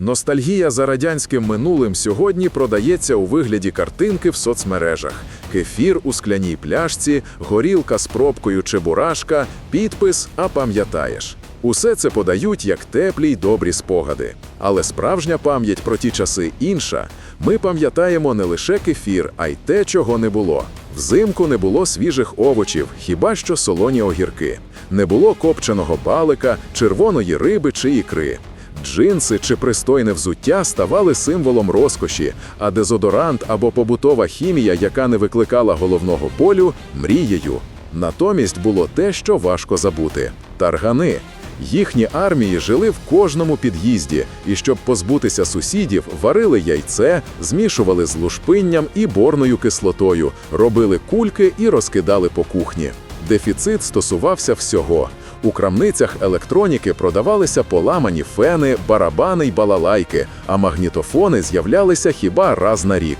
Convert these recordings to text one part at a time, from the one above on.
Ностальгія за радянським минулим сьогодні продається у вигляді картинки в соцмережах: кефір у скляній пляшці, горілка з пробкою чи бурашка, підпис А пам'ятаєш. Усе це подають як теплі й добрі спогади. Але справжня пам'ять про ті часи інша. Ми пам'ятаємо не лише кефір, а й те, чого не було. Взимку не було свіжих овочів, хіба що солоні огірки. Не було копченого балика, червоної риби чи ікри. Джинси чи пристойне взуття ставали символом розкоші, а дезодорант або побутова хімія, яка не викликала головного болю, мрією. Натомість було те, що важко забути таргани. Їхні армії жили в кожному під'їзді, і щоб позбутися сусідів, варили яйце, змішували з лушпинням і борною кислотою, робили кульки і розкидали по кухні. Дефіцит стосувався всього. У крамницях електроніки продавалися поламані фени, барабани й балалайки, а магнітофони з'являлися хіба раз на рік.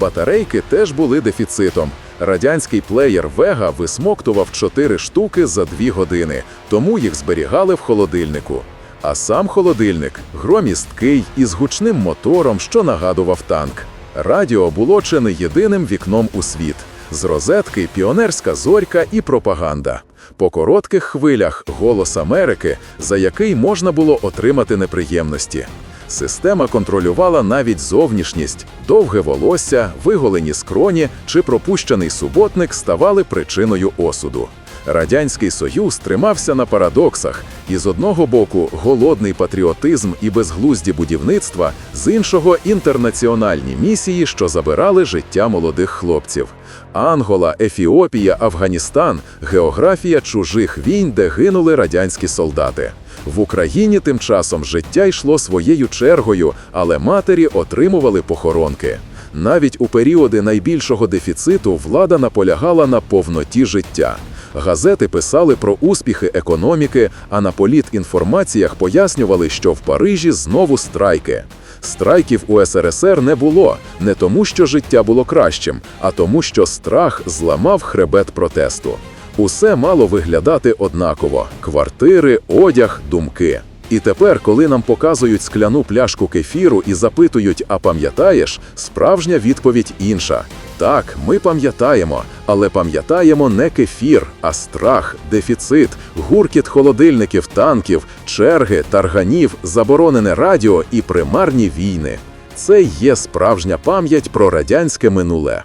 Батарейки теж були дефіцитом. Радянський плеєр Вега висмоктував 4 штуки за 2 години, тому їх зберігали в холодильнику. А сам холодильник громісткий із гучним мотором, що нагадував танк. Радіо було чи не єдиним вікном у світ. З розетки піонерська зорька і пропаганда. По коротких хвилях голос Америки, за який можна було отримати неприємності. Система контролювала навіть зовнішність, довге волосся, виголені скроні чи пропущений суботник ставали причиною осуду. Радянський Союз тримався на парадоксах, і з одного боку голодний патріотизм і безглузді будівництва, з іншого інтернаціональні місії, що забирали життя молодих хлопців. Ангола, Ефіопія, Афганістан географія чужих війн, де гинули радянські солдати. В Україні тим часом життя йшло своєю чергою, але матері отримували похоронки. Навіть у періоди найбільшого дефіциту влада наполягала на повноті життя. Газети писали про успіхи економіки, а на політінформаціях пояснювали, що в Парижі знову страйки. Страйків у СРСР не було не тому, що життя було кращим, а тому, що страх зламав хребет протесту. Усе мало виглядати однаково: квартири, одяг, думки. І тепер, коли нам показують скляну пляшку кефіру і запитують, а пам'ятаєш, справжня відповідь інша. Так, ми пам'ятаємо, але пам'ятаємо не кефір, а страх, дефіцит, гуркіт холодильників, танків, черги, тарганів, заборонене радіо і примарні війни. Це є справжня пам'ять про радянське минуле.